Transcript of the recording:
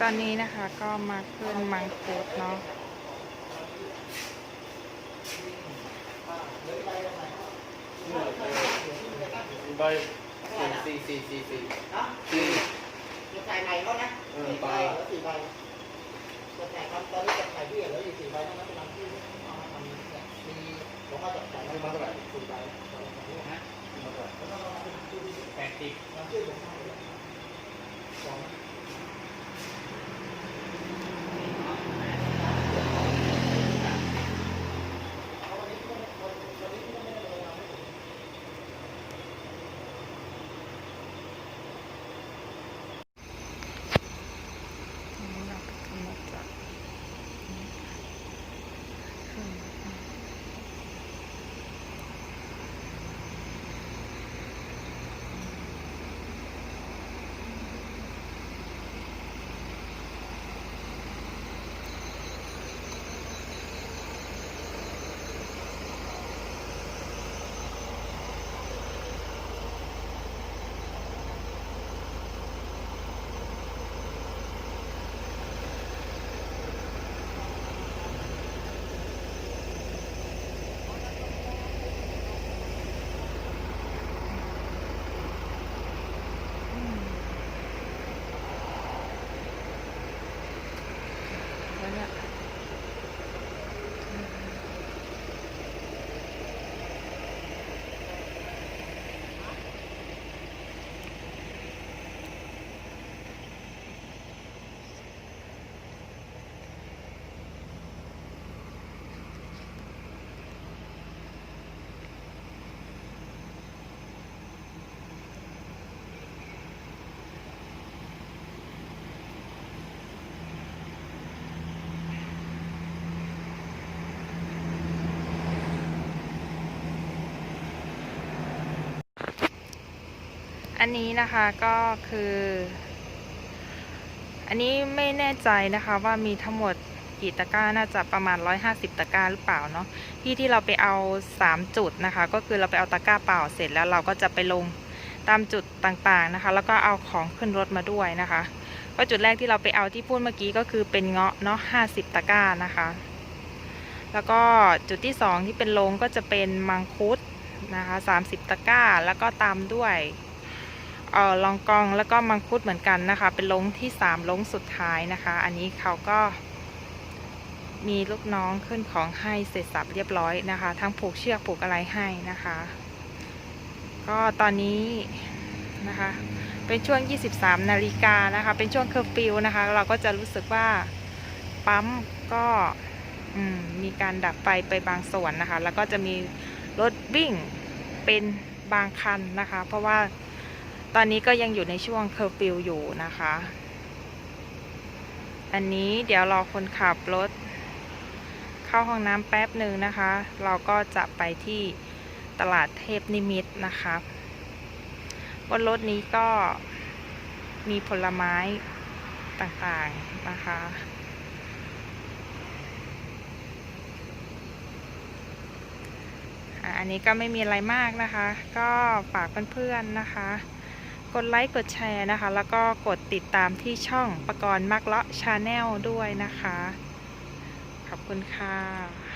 ตอนนี้นะคะก็มาขึ้นมังคุดเนาะใบสี่สี่สี่สี่สี่จะใส่ใหม่เขานะสี่ใบสี่ใบจะใส่ครับตอนนี้จะใส่ที่เหลืออยู่สี่ใบนั้นเป็นลำที่เอามาทำนี่มีหลวงพ่อจะใส่มาเท่าไหร่สี่ใบสองสองลูกนะแล้วก็เป็นชื่อแปดสิบ อันนี้นะคะก็คือ อันนี้ไม่แน่ใจนะคะว่ามีทั้งหมดกี่ตะกร้าน่าจะประมาณ 150 ตะกร้าหรือเปล่าเนาะที่ที่เราไปเอา 3 จุดนะคะ ก็คือเราไปเอาตะกร้าเปล่าเสร็จแล้วเราก็จะไปลงตามจุดต่างๆนะคะ แล้วก็เอาของขึ้นรถมาด้วยนะคะก็จุดแรกที่เราไปเอาที่พูดเมื่อกี้ก็คือเป็นเงาะเนาะ50 ตะกร้านะคะ แล้วก็จุดที่ 2 ที่เป็นลงก็จะเป็นมังคุดนะคะ30 ตะกร้า แล้วก็ตามด้วย ลองกองแล้วก็มังคุดเหมือนกันนะคะ เป็นลงที่3ลงสุดท้ายนะคะ อันนี้เขาก็มีลูกน้องขึ้นของให้เสร็จสับเรียบร้อยนะคะ ทั้งผูกเชือกผูกอะไรให้นะคะ ก็ตอนนี้นะคะ เป็นช่วง 23 นาฬิกานะคะ เป็นช่วงเคอร์ฟิวนะคะ เราก็จะรู้สึกว่าปั๊มก็มีการดับไฟไปบางส่วนนะคะ แล้วก็จะมีรถวิ่งเป็นบางคันนะคะ เพราะว่า ตอนนี้ก็ยังอยู่ในช่วงเคอร์ฟิวอยู่นะคะ อันนี้เดี๋ยวรอคนขับรถ เข้าห้องน้ำแป๊บหนึ่งนะคะ เราก็จะไปที่ตลาดเทพนิมิตนะคะบนรถนี้ก็มีผลไม้ต่างๆนะคะอะอันนี้ก็ไม่มีอะไรมากนะคะ ก็ฝากเพื่อนๆนะคะ กดไลค์กดแชร์นะคะ แล้วก็กดติดตามที่ช่องประกรณ์มักเลาะชาแนลด้วยนะคะ ขอบคุณค่ะ